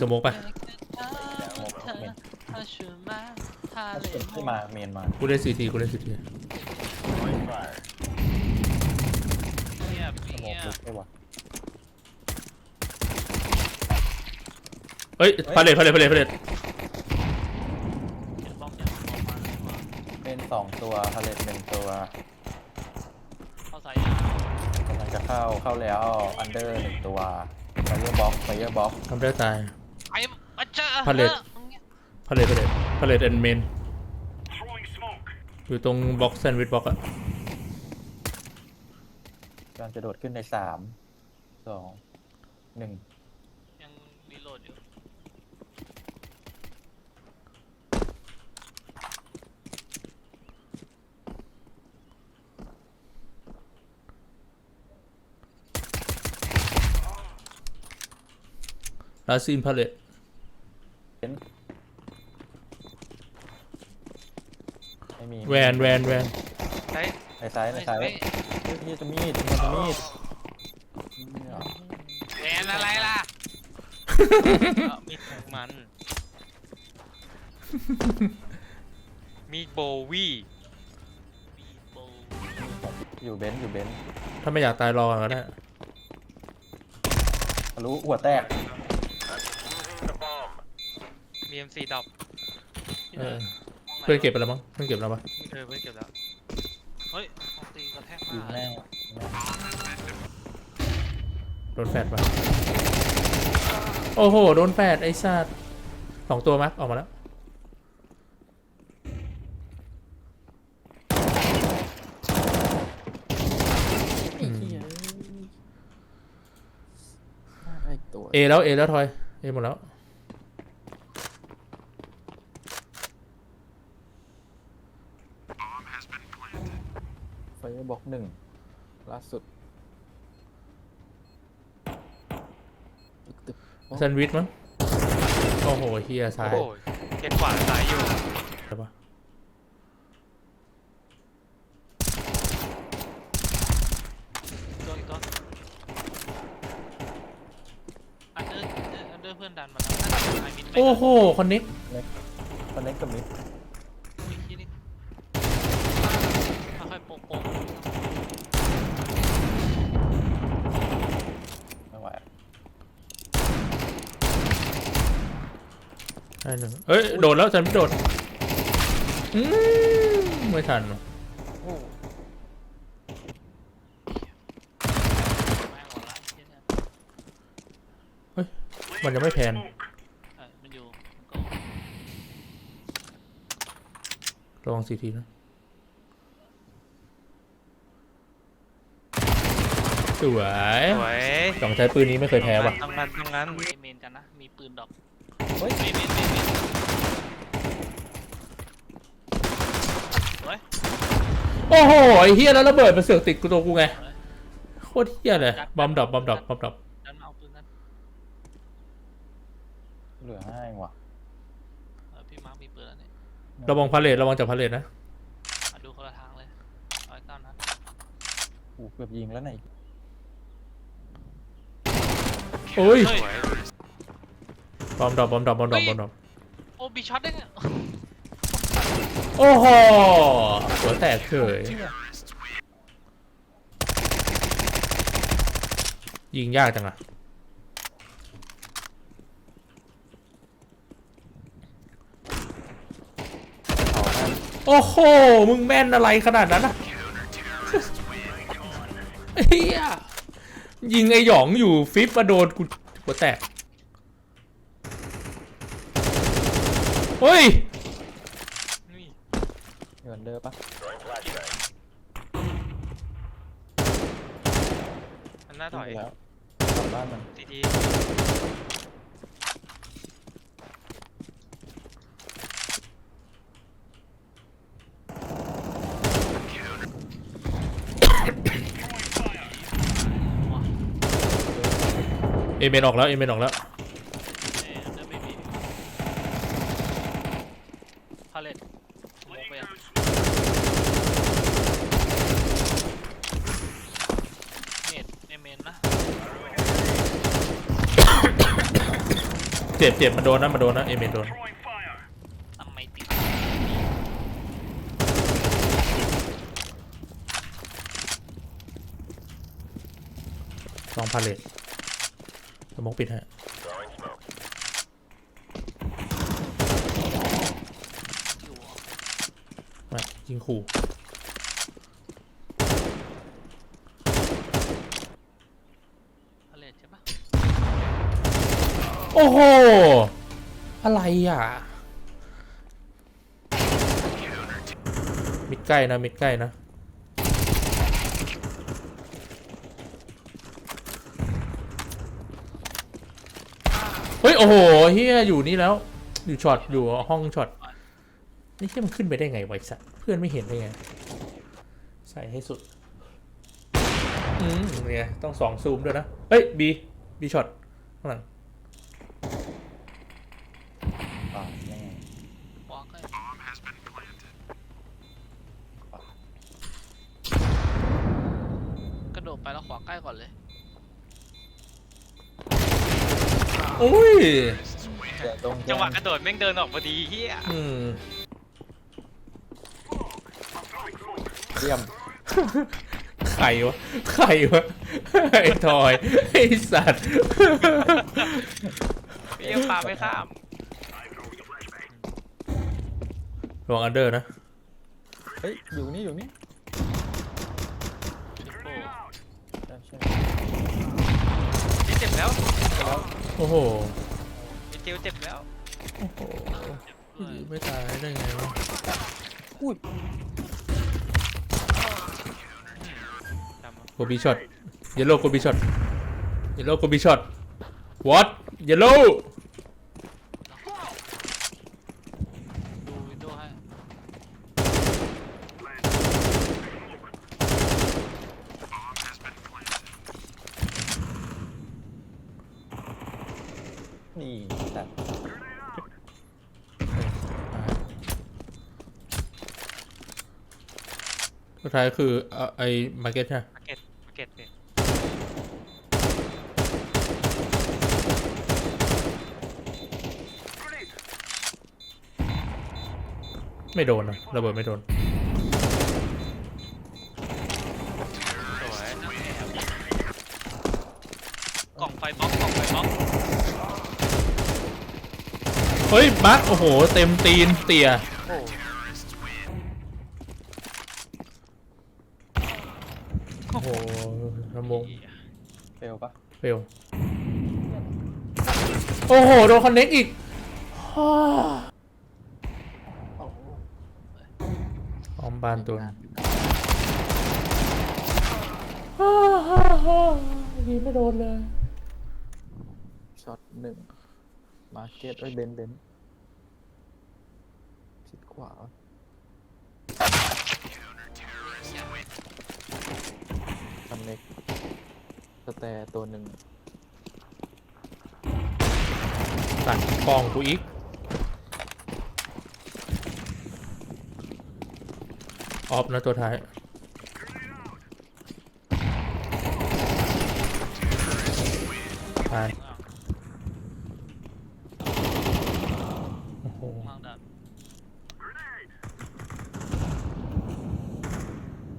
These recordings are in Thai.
สโมกปะที่มาเมนมากูได้ซีทีกูได้ซีทีเงียบสโมเงีกยลึกได้วะเฮ้ยพาเลทพาเลทพาเลทพาเลทเดี๋ยวบ้องจะออกมาดีกว่าเมนสองตัวพาเลตหนึ่งตัวเข้าสายยาวกำลังจะเข้าเข้าแล้วอันเดอร์หนึ่งตัวไฟเยอร์บ็อกไฟเยอร์บ็อกทำได้ตาย อ้อาจารย์พาเลทพาเลทพาเลทพาเลทแอนเมนอยู่ตรงบ็อกแซนด์วิชบ็อกอะกำลังจะโดดขึ้นในสามสองหนึ่งยังรีโหลดอยู่ลาซีนพาเลท ไม่มีแวนแวนแวนใช้ในซ้ายในซ้ายเฮ้ยเฮ้ยนี่จะมีดมันจะมีดเนี่ยแหวนอะไรล่ะเอามีดของมันมีดโบวี่มีดโบวี่อยู่เบนซ์อยู่เบนซ์ถ้าไม่อยากตายรอก่อนก็ได้ทะลุหัวแตกมีเอ็มซีดรอป เออ เพื่อนเก็บไปแล้วมั้งเพื่อนเก็บแล้วปะเออเพื่อนเก็บแล้ว เฮ้ยของตีกระแทกยิงมากแม่งแม่งโดนแฟดปะโอ้โห โดนแฟดไอ้สัตว์สองตัวมั้ยออกมาแล้วอืมไอ้ตัวเอแล้วเอแล้วทอย เอหมดแล้ว ฟบ็อกหนึ่งล่าสุดตึกตึกแซนด์วิชมั้งโอ้โหเฮียซ้ายโอ้ยเทียนขวาซ้ายอยู่ใช่ปะตัวอีกตัวอันเดอร์อันเดอร์เพื่อนดันมาแล้วน่าจะไอมินไปโอ้โห คอนเน็กคอนเน็กกับมิด อีกทีนึงค่อยๆโป่ง ไม่ไหว ได้ห นึ่งเอ้ยโดดแล้วแซนด์วิชโดดอืมไม่ทันว่ะๆโอ้แม่งหมดละไอ้เหี้ยเนี่ยมันยังไม่แพนเออมันอยู่มันก็ระวังซีทีนะสวยสวยสองใช้ปืนนี้ไม่เคยแพ้ว่ะ ทำงานทำงาน มีเมนกันนะ มีปืนดอกเฮ้ยเมนเมนเมนเมนสวยโอ้โหไอ้เฮียแล้วระเบิดมันเสือกติดกูตัวกูไงโคตรเฮียเลยบอมดับบอมดับบอมดับดันมาเอาปืนนั้นเหลือห้าเองว่ะเออพี่มาร์คมีปืนแล้วเนี่ยระวังพาเลทระวังจากพาเลทนะมาดูคนละทางเลยร้อยเก้านัดกูเกือบยิงแล้วไหนะโอ้ย เฮ้ยบ อมดับบอมดับบอมดับบอมดับโอ้บีช็อตได้ไงโอ้โหหัวแตกเฉยยิงยากจังอะเอาให้โอ้โห มึงแม่นอะไรขนาดนั้นอะเฮียยิงไอหยองอยู่ฟิปมาโดนกูหัวแตก เฮ้ยนี่เงินเดอร์ปะอันหน้าถอยยิงไปแล้วกลับบ้านมันทีทีเอเมนออกแล้วเอเมนออกแล้ว เอ้ยอันเดอร์ไม่มีพาเลตมองไปยัง เมดในเมนนะทเจ็บเจ็บมันโดนนะมันโดนนะเอเมนโดนทำไมติดลองพาเลตสมองปิดฮะอยู่เหรอมายิงขู่ ทะเลใช่ปะ โอ้โห อะไรอะ มิดใกล้นะ มิดใกล้นะ เฮ้ย โอ้โหเฮียอยู่นี่แล้ว อยู่ช็อต อยู่ห้องช็อต นี่เฮียมันขึ้นไปได้ไงไวะไอ้สัตว์เพื่อนไม่เห็นได้ไง ใส่ให้สุด อืมเนี่ยต้องสองซูมด้วยนะ เฮ้ย บี บีช็อตข้างหลัง อ่ายังไงขวาใกล้กระโดดไปแล้วขวาใกล้ก่อนเลยอุ้ยเดี๋ยวตรงจังหวะกระโดดแม่งเดินออกพอดีเฮียอืมเยี่ยมใครวะใครวะไอ้ทอยไอ้สัตว์ เฮียปาไม่ข้าม ลองอันเดอร์นะ เฮ้ย อยู่นี่ อยู่นี่โอ้ใช่ใช่ยเจ็บแล้วโอ้โหไอ้เจลเจ็บแล้วโอ้โห ไม่ตายได้ไงวะจำมาโกบีช็อตเยลโล่โกบีช็อตเยลโล่โกบีช็อต what เยลโล่ ดูวินโดว์ให้ นี่แต่ สุด ท้ายคือเอาไอ้มาร์เก็ตใช่ไหมมาเก็ตมาเก็ตเนี่ยไม่โดนนะระเบิดไม่โดน สวยกล่องไฟบล็อกกล่องไฟบล็อกเฮ้ยบัสโอ้โห เต็มตีนเตี่ย เฟลโอ้โห โดนคอนเน็กอีกฮ่าออมบานตัวฮ่าฮ่าฮ่ายิงไม่โดนเลย ช็อตหนึ่ง มาเก็ตเอ้เบนเบนชิดขวาคอนเน็ก สแตร์ตัวหนึ่งตัดกองกูอีก ออฟนะตัวท้าย ตาย โอ้โหมางดัน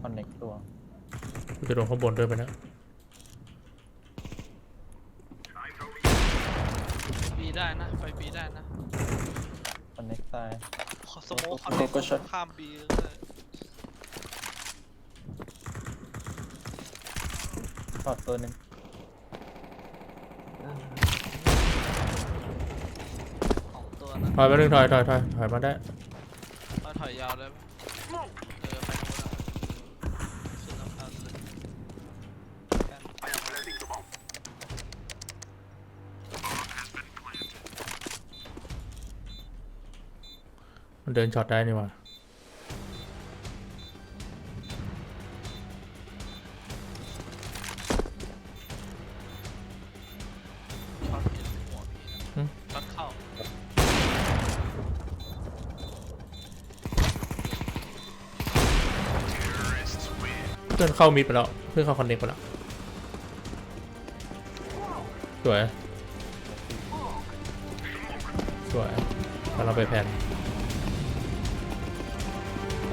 คอนเน็กตัว กูจะโดนข้างบนด้วยไปนะ บี ได้นะ ไฟบีได้นะคอนเน็กตาย ขอสโมคขอโอ้โหก็ช็อตข้ามบีเลยช็อตตัวหนึ่งของตัวนะถอยไปหนึ่งถอยถอยถอยถอยมาได้มาถอยยาวได้ไหมเออไปโน่นอะขึ้นสะพานเลยกันไปเอามา มันเดินช็อตได้นี่หว่าช็อตอยู่หัวพี่นะช็อตเข้าเพื่อนเข้ามิดไปแล้ว เพื่อนเข้าคอนเน็กไปแล้วสวยสวยกำลังไปแพนจังเกิลคอนเน็กอาจจะเห็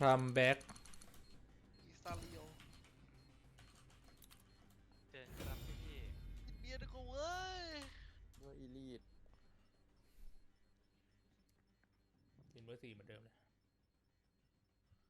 คัมแบ็ก